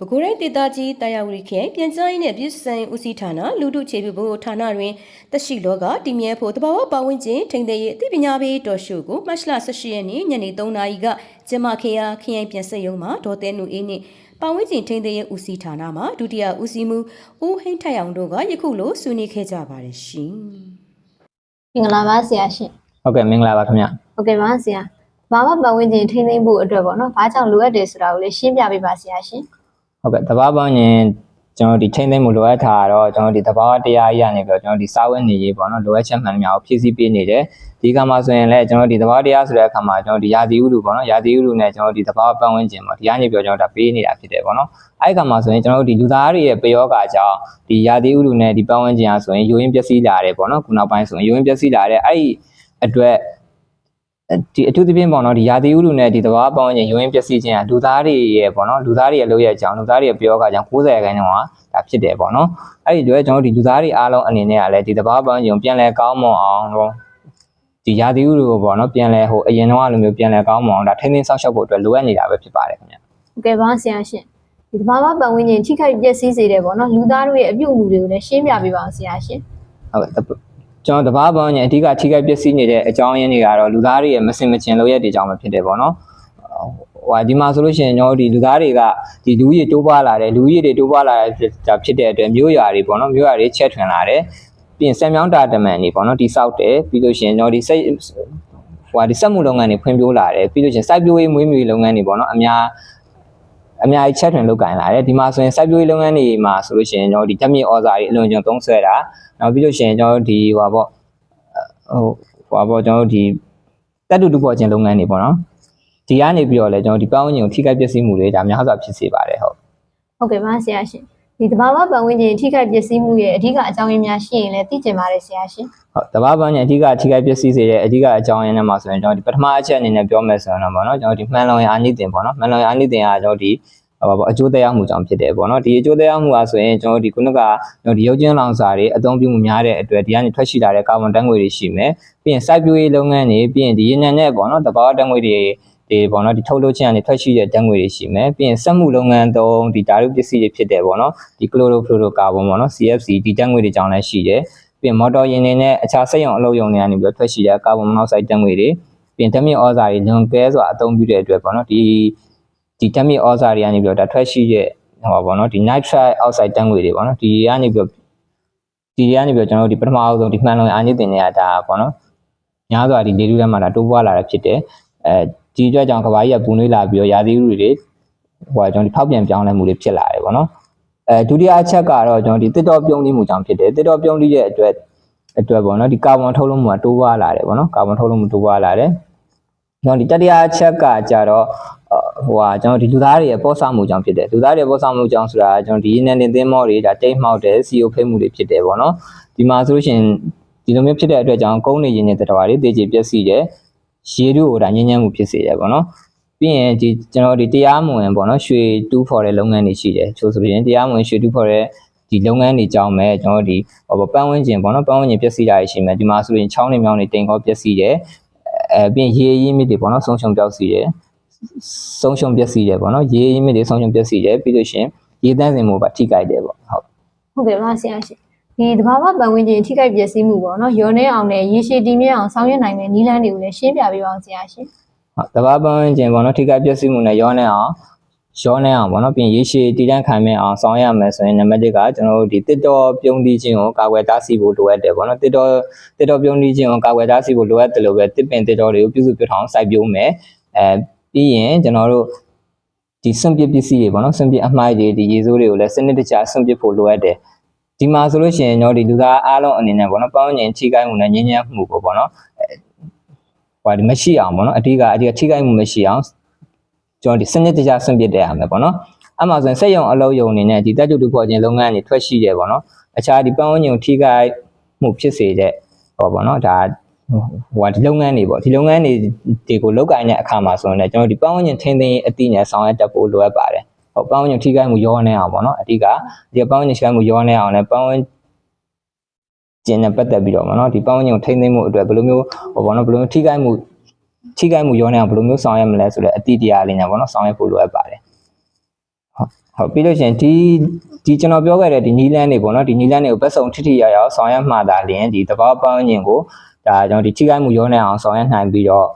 ပဲခူးတိုင်းဒေသကြီးတာယာဝတီခရိုင်ပြန်ကြားရေးနဲ့ပြည်ဆိုင်ဦးစီးဌာနလူထုခြေပြုဘုဌာနတွင်တရှိလောကတည်မြဲဖို့တဘာဝပတ်ဝန်းကျင်ထိန်းသိမ်းရေးအသိပညာပေးတော်ရှုကိုမတ်လ18ရက်နေ့ညနေ3နာရီကကျမခေယာခရိုင်ပြန်ဆက်ရုံမှာဒေါ်တဲနူအေးနှင့်ပတ်ဝန်းကျင်ထိန်းသိမ်းရေးဦးစီးဌာနမှဒုတိယဦးစီးမှုဦးဟိန်းထိုက်အောင်တို့ကယခုလိုဆွေးနွေးခဲ့ကြပါတယ်ရှင်မင်္ဂလာပါဆရာရှင်ဟုတ်ကဲ့မင်္ဂလာပါခင်ဗျဟုတ်ကဲ့ပါဆရာဘာမှပတ်ဝန်းကျင်ထိန်းသိမ်းဖို့အတွက်ပေါ့နော်ဘာကြောင့်လိုအပ်တယ်ဆိုတာကိုလည်းရှင်းပြပေးပါဆရာရှင် ဟုတ်ကဲ့တဘာပေါင်းရင်ကျွန်တော်ဒီချိန်သိမ်းမှုလိုအပ်တာကတော့ကျွန်တော်ဒီတဘာဝတရားကြီးရနေပြီးတော့ကျွန်တော်ဒီစာဝတ်နေရေးပေါ့နော်လိုအပ်ချက်မှန်သမျှကိုဖြည့်ဆည်းပေးနေတယ်ဒီကမှာဆိုရင်လည်းကျွန်တော်ဒီတဘာဝတရားဆိုတဲ့အခါမှာကျွန်တော်ဒီယာတိဥလူပေါ့နော်ယာတိဥလူနဲ့ကျွန်တော်ဒီတဘာဝပတ်ဝန်းကျင်ပေါ့ဒီကနေပြီးတော့ကျွန်တော်ဒါပေးနေတာဖြစ်တယ်ပေါ့နော်အဲ့ဒီကမှာဆိုရင်ကျွန်တော်တို့ဒီလူသားတွေရဲ့ပယောဂါကြောင့်ဒီယာတိဥလူနဲ့ဒီပတ်ဝန်းကျင်အားဆိုရင်ယိုရင်းပျက်စီးလာတယ်ပေါ့နော်ခုနောက်ပိုင်းဆိုရင်ယိုရင်းပျက်စီးလာတယ်အဲ့ဒီအတွက် ဒီအထူးသဖြင့်ပေါ့နော်ဒီရာသီဥတုနဲ့ဒီသဘာဝပတ်ဝန်းကျင်ရုံးရင်းပျက်စီးခြင်းကလူသားတွေရဲ့ပေါ့နော်လူသားတွေရဲ့လုပ်ရကြောင်းလူသားတွေရဲ့ပြောကကြောင်း90ရာခိုင်နှုန်းကဒါဖြစ်တယ်ပေါ့နော်အဲ့ဒီတော့ကျွန်တော်တို့ဒီလူသားတွေအားလုံးအနေနဲ့ကလည်းဒီသဘာဝပတ်ဝန်းကျင်ကိုပြန်လဲကောင်းမွန်အောင်တော့ဒီရာသီဥတုကိုပေါ့နော်ပြန်လဲဟိုအရင်တော့လိုမျိုးပြန်လဲကောင်းမွန်အောင်ဒါထိန်းသိမ်းဆောက်ရှောက်ဖို့အတွက်လိုအပ်နေတာပဲဖြစ်ပါတယ်ခင်ဗျဟုတ်ကဲ့ပါဆရာရှင်ဒီဘာမှပတ်ဝန်းကျင်ထိခိုက်ပျက်စီးစေတယ်ပေါ့နော်လူသားတို့ရဲ့အပြုအမူတွေကိုလည်းရှင်းပြပေးပါအောင်ဆရာရှင်ဟုတ်ကဲ့ ကျွန်တော်တဘာပေါင်းညအဓိကထိခိုက်ပျက်စီးနေတဲ့အကြောင်းရင်းတွေကတော့လူသားတွေရဲ့မစင်မချင်လုပ်ရက်တွေကြောင့်ပဲဖြစ်တယ်ပေါ့နော်ဟိုဒီမှာဆိုလို့ရှိရင်ကျွန်တော်ဒီလူသားတွေကဒီလူကြီးတိုးပွားလာတယ်လူကြီးတွေတိုးပွားလာတဲ့ဖြစ်တဲ့အတွက်မျိုးရွာတွေပေါ့နော်မျိုးရွာတွေချက်ထွင်လာတယ်ပြီးရင်ဆက်မြောင်းတာတမန်တွေပေါ့နော်ဒီစောက်တယ်ပြီးလို့ရှိရင်ကျွန်တော်ဒီစိတ်ဟိုဒီစက်မှုလုပ်ငန်းတွေဖွံ့ဖြိုးလာတယ်ပြီးလို့ရှိရင်စိုက်ပျိုးရေးမွေးမြူရေးလုပ်ငန်းတွေပေါ့နော်အများ အများကြီးချက်ထွင်လုပ်ကင်လာတယ်ဒီမှာဆိုရင်စိုက်ပျိုးရေးလုပ်ငန်းတွေမှာဆိုလို့ရှိရင်ကျွန်တော်ဒီဓာတ်မြေဩဇာတွေအလွန်ကျွန်သုံးဆွဲတာနောက်ပြီးလို့ရှိရင်ကျွန်တော်တို့ဒီဟိုပါပေါ့ဟိုပါပေါ့ကျွန်တော်တို့ဒီတက်တူတူပေါ်ခြင်းလုပ်ငန်းတွေပေါ့နော်ဒီကနေပြီးတော့လဲကျွန်တော်ဒီပတ်ဝန်းကျင်ကိုထိခိုက်ပျက်စီးမှုတွေဒါများစွာဖြစ်စေပါတယ်ဟုတ်ဟုတ်ကဲ့ပါဆရာရှင် ဒီတဘာမှပတ်ဝန်းကျင်ထိခိုက်ပျက်စီးမှုရဲ့အဓိကအကြောင်းရင်းများရှိရင်လည်းသိကျင်ပါတယ်ဆရာရှင်ဟုတ်တဘာပန်းညအဓိကထိခိုက်ပျက်စီးစေတဲ့အဓိကအကြောင်းရင်းတွေမှာဆိုရင်ကျွန်တော်ဒီပထမအချက်အနေနဲ့ပြောမယ်ဆိုရင်တော့ပေါ့နော်ကျွန်တော်ဒီမှန်လောင်ရအာနိသင်ပေါ့နော်မှန်လောင်ရအာနိသင်ကကျွန်တော်ဒီဟောပါပေါ့အကျိုးတရားမှုကြောင့်ဖြစ်တယ်ပေါ့နော်ဒီအကျိုးတရားမှုကဆိုရင်ကျွန်တော်ဒီခုနကကျွန်တော်ဒီရုပ်ချင်းလောင်စာတွေအသုံးပြုမှုများတဲ့အတွက်ဒီကနေထွက်ရှိလာတဲ့ကာဗွန်ဓာတ်ငွေတွေရှိမယ်ပြီးရင်စိုက်ပျိုးရေးလုပ်ငန်းတွေပြီးရင်ဒီရေနံနဲ့ပေါ့နော်တဘာဝဓာတ်ငွေတွေ ဒီပေါ့နော်ဒီထုတ်လုပ်ခြင်းကနေထွက်ရှိတဲ့ဓာတ်ငွေတွေရှိမယ်ပြီးရင်စက်မှုလုပ်ငန်းသုံးဒီဓာတုပစ္စည်းတွေဖြစ်တယ်ပေါ့နော်ဒီကလိုရိုဖလိုရိုကာဗွန်ပေါ့နော် CFC ဒီဓာတ်ငွေတွေကြောင့်လည်းရှိတယ်ပြီးရင်မော်တော်ယာဉ်တွေနဲ့အခြားစက်ရုံအလုပ်ရုံတွေကနေပြီးတော့ထွက်ရှိတဲ့ကာဗွန်မနောက်ဆိုက်ဓာတ်ငွေတွေပြီးရင်ဓာတ်မြေဩဇာတွေလွန်ကဲစွာအသုံးပြုတဲ့အတွက်ပေါ့နော်ဒီဒီဓာတ်မြေဩဇာတွေကနေပြီးတော့ဒါထွက်ရှိတဲ့ဟောပါပေါ့နော်ဒီ nitrite oxide ဓာတ်ငွေတွေပေါ့နော်ဒီကနေပြီးတော့ဒီကနေပြီးတော့ကျွန်တော်တို့ဒီပထမအဆုံးဒီမှန်လုံးအာနိသင်တွေကဒါပေါ့နော်များစွာဒီလေထုထဲမှာဒါတိုးပွားလာတာဖြစ်တယ်အဲဒီအတွက်ကြောင့်ကဘာကြီးကပူနွေးလာပြီးတော့ရာသီဥတုတွေဟိုကျွန်တော်ဒီဖောက်ပြန်ပြောင်းလဲမှုတွေဖြစ်လာတယ်ပေါ့နော်အဲဒုတိယအချက်ကတော့ကျွန်တော်ဒီတစ်တော်ပြုံးလိမှုကြောင့်ဖြစ်တယ်တစ်တော်ပြုံးလိရဲ့အတွက်အတွက်ပေါ့နော်ဒီကာဗွန်ထုတ်လွှတ်မှုကတိုးပွားလာတယ်ပေါ့နော်ကာဗွန်ထုတ်လွှတ်မှုတိုးပွားလာတယ်ကျွန်တော်ဒီတတိယအချက်ကကြတော့ဟိုဟာကျွန်တော်ဒီလူသားတွေရဲ့ပေါ်ဆမှုကြောင့်ဖြစ်တယ်လူသားတွေရဲ့ပေါ်ဆမှုကြောင့်ဆိုတာကျွန်တော်ဒီရင်းနဲ့တင်သင်းမောတွေဒါတိတ်မှောက်တယ်စီယိုဖိမှုတွေဖြစ်တယ်ပေါ့နော်ဒီမှာဆိုလို့ရှိရင်ဒီလိုမျိုးဖြစ်တဲ့အတွက်ကြောင့်ကုန်းနေရင်းနေတဲ့တော်တွေတေချေပျက်စီးတယ် ရေတို့ဟိုဒါညဉ့်ညမ်းမှုဖြစ်စေတယ်ပေါ့နော်ပြီးရင်ဒီကျွန်တော်ဒီတရားမဝင်ပေါ့နော်ရွှေတူးဖော်တဲ့လုပ်ငန်းတွေရှိတယ်ချို့ဆိုရင်တရားမဝင်ရွှေတူးဖော်တဲ့ဒီလုပ်ငန်းတွေကြောင့်ပဲကျွန်တော်ဒီဟိုပန်းဝန်းကျင်ပေါ့နော်ပန်းဝန်းကျင်ပျက်စီးတာရှိမယ်ဒီမှာဆိုရင်ချောင်းနေမြောင်းနေတိမ်ကောပျက်စီးတယ်အဲပြီးရင်ရေရင်းမြစ်တွေပေါ့နော်ဆုံးရှုံးပျောက်စီတယ်ဆုံးရှုံးပျက်စီးတယ်ပေါ့နော်ရေရင်းမြစ်တွေဆုံးရှုံးပျက်စီးတယ်ပြီးလို့ရှိရင်ရေတန်းစင်မှုပါထိကြိုက်တယ်ပေါ့ဟုတ်ဟုတ်ကဲ့ပါဆရာရှင် ဒီတဘာမှပတ်ဝန်းကျင်ထိခိုက်ပျက်စီးမှုပေါ့နော်ရောနေအောင်နဲ့ရေရှည်တည်မြဲအောင်ဆောင်ရွက်နိုင်တဲ့နည်းလမ်းတွေကိုလည်းရှင်းပြပေးပါအောင်ဆရာရှင်ဟုတ်တဘာပန်းကျင်ပေါ့နော်ထိကြိုက်ပျက်စီးမှုနဲ့ရောနေအောင်ရောနေအောင်ပေါ့နော်ပြီးရင်ရေရှည်တည်တံ့ခံမဲ့အောင်ဆောင်ရမယ်ဆိုရင်နံပါတ်1ကကျွန်တော်တို့ဒီတစ်တော်ပြုံးတီးခြင်းကိုကာကွယ်တားဆီးဖို့လိုအပ်တယ်ပေါ့နော်တစ်တော်တစ်တော်ပြုံးတီးခြင်းကိုကာကွယ်တားဆီးဖို့လိုအပ်တယ်လို့ပဲတစ်ပင်တစ်တော်တွေကိုပြုစုပြထောင်စိုက်ပျိုးမယ်အဲပြီးရင်ကျွန်တော်တို့ဒီစွန့်ပစ်ပစ္စည်းတွေပေါ့နော်စွန့်ပစ်အမှားတွေဒီရေစိုးတွေကိုလည်းစနစ်တကျစွန့်ပစ်ဖို့လိုအပ်တယ် ဒီမှာဆိုလို့ရှိရင်တော့ဒီလူသားအားလုံးအနေနဲ့ပေါ့နော်ပေါင်းကျင်ထိခိုက်မှုနဲ့ညဉ့်ညမ်းမှုပေါ့ပေါ့နော်ဟိုဒီမရှိအောင်ပေါ့နော်အဓိကအဓိကထိခိုက်မှုမရှိအောင်ကျွန်တော်ဒီစနစ်တကျဆွန့်ပစ်တဲ့ရမယ်ပေါ့နော်အမှဆိုရင်စက်ရုံအလုပ်ရုံအနေနဲ့ဒီတက်တူတူပေါ်ခြင်းလုပ်ငန်းတွေထွက်ရှိတယ်ပေါ့နော်အခြားဒီပေါင်းကျင်ထိခိုက်မှုဖြစ်စေတဲ့ဟောပေါ့နော်ဒါဟိုဒီလုပ်ငန်းတွေပေါ့ဒီလုပ်ငန်းတွေတွေကိုလောက်ကင်တဲ့အခါမှာဆိုရင်လည်းကျွန်တော်ဒီပေါင်းကျင်ထင်းထင်းအတိနဲ့ဆောင်ရွက်တတ်ဖို့လိုအပ်ပါတယ် ဟုတ်ပေါင်းကျင်ထိခိုက်မှုရောနေအောင်ပေါ့နော်အဓိကဒီပေါင်းညင်ရှိမှုရောနေအောင်လည်းပေါင်းကျင်နဲ့ပတ်သက်ပြီးတော့မနော်ဒီပေါင်းညင်ကိုထိမ့်သိမ့်မှုအတွက်ဘယ်လိုမျိုးဟောဘောနော်ဘယ်လိုမျိုးထိခိုက်မှုထိခိုက်မှုရောနေအောင်ဘယ်လိုမျိုးဆောင်ရွက်မလဲဆိုတော့အတိတရားလေးညာဘောနော်ဆောင်ရွက်ဖို့လိုအပ်ပါတယ်ဟုတ်ဟုတ်ပြီးလို့ရှရင်ဒီဒီကျွန်တော်ပြောခဲ့တဲ့ဒီနီလန်းတွေပေါ့နော်ဒီနီလန်းတွေကိုပတ်စုံထိထိရရအောင်ဆောင်ရွက်မှသာလျင်ဒီတဘာပန်းရင်ကိုဒါကျွန်တော်ဒီထိခိုက်မှုရောနေအောင်ဆောင်ရွက်နိုင်ပြီးတော့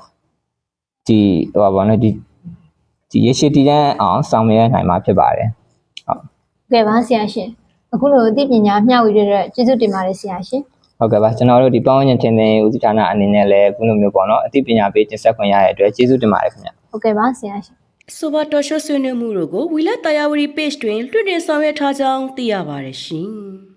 ဒီဟိုပါဘောနော်ဒီ ဒီရရှိတည်တန်းအောင်ဆောင်ရွက်နိုင်မှာဖြစ်ပါတယ်ကဲပါဆရာရှင်အခုလိုအသိပညာမျှဝေရတဲ့ကျေးဇူးတင်ပါတယ်ဆရာရှင်ဟုတ်ကဲ့ပါကျွန်တော်တို့ဒီပေါင်းရင်တင်တဲ့ဦးစီးဌာနအနေနဲ့လည်းခုလိုမျိုးပေါ့နော်အသိပညာပေးတင်ဆက်ခွင့်ရတဲ့အတွက်ကျေးဇူးတင်ပါတယ်ခင်ဗျဟုတ်ကဲ့ပါဆရာရှင်ဆိုပါတော်ရှုဆွေးနွေးမှုတို့ကိုဝီလက်တာယာဝရီ page တွင်လွှင့်တင်ဆောင်ရွက်ထားကြောင်းသိရပါတယ်ရှင်